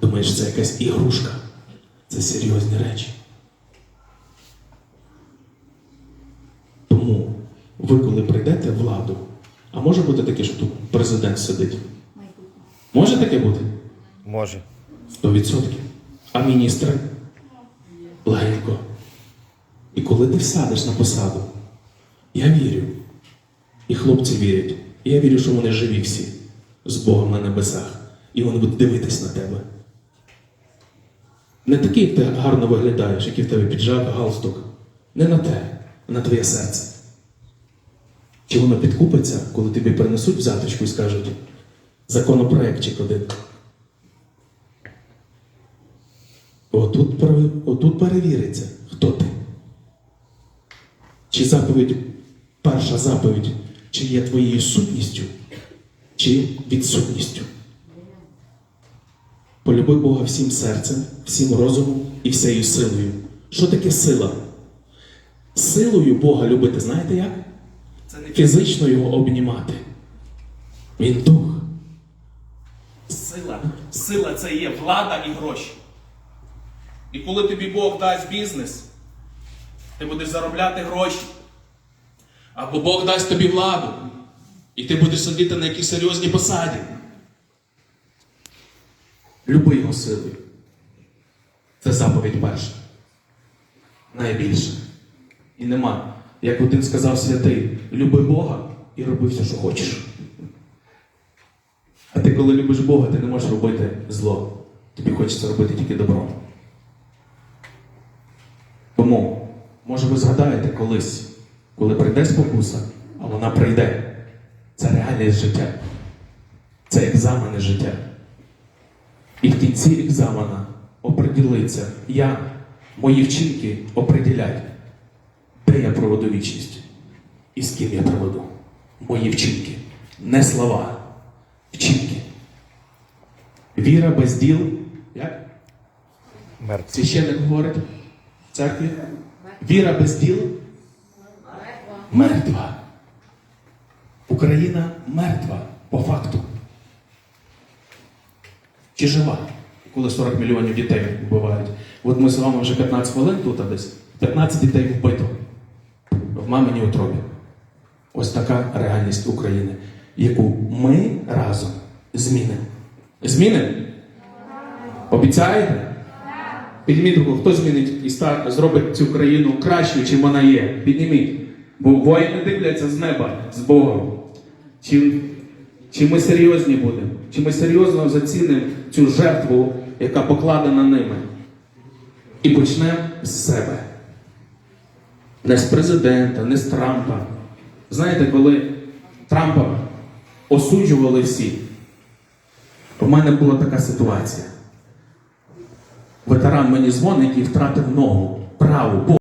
Думаєш, це якась ігрушка. Це серйозні речі. Тому ви, коли прийдете в владу, а може бути таке, що тут президент сидить? Може таке бути? Може. 100%. А міністри? Легенько. І коли ти всядеш на посаду, я вірю, і хлопці вірять, і я вірю, що вони живі всі з Богом на небесах, і вони будуть дивитись на тебе. Не такий, як ти гарно виглядаєш, який в тебе піджак, галстук. Не на те, а на твоє серце. Чи воно підкупиться, коли тобі принесуть взяточку і скажуть законопроектчик один. Отут, отут перевіриться, хто ти. Чи заповідь, перша заповідь, чи є твоєю сутністю, чи відсутністю. Полюби Бога всім серцем, всім розумом і всією силою. Що таке сила? Силою Бога любити, знаєте як? Це не Фізично його обнімати. Він дух. сила. Сила це є влада і гроші. І коли тобі Бог дасть бізнес, ти будеш заробляти гроші. Або Бог дасть тобі владу, і ти будеш сидіти на якійсь серйозній посаді. Люби його силою. Це заповідь перша. Найбільша. І нема. Як один сказав святий, люби Бога і роби все, що хочеш. А ти, коли любиш Бога, ти не можеш робити зло. Тобі хочеться робити тільки добро. Тому, може, ви згадаєте колись, коли прийде спокуса, а вона прийде. Це реальність життя. Це екзамени життя. І в кінці екзамена оприділиться я, мої вчинки оприділяють, де я проведу вічність і з ким я проведу. Мої вчинки, не слова, вчинки. Віра без діл, як Мертв. священник говорить в церкві, віра без діл мертва. Україна мертва по факту. Чи жива, коли 40 мільйонів дітей вбивають? От ми з вами вже 15 хвилин тут а десь. 15 дітей вбито в маминій утробі. Ось така реальність України, яку ми разом змінимо. Змінимо? Обіцяєте? Підніміть руку, хто змінить і зробить цю країну кращою, чим вона є. Підніміть. Бо воїни дивляться з неба, з Богом. Чи, чи ми серйозні будемо? Чи ми серйозно зацінимо цю жертву, яка покладена ними? І почнемо з себе. Не з президента, не з Трампа. Знаєте, коли Трампа осуджували всі, у мене була така ситуація. Ветеран мені дзвонить, який втратив ногу праву.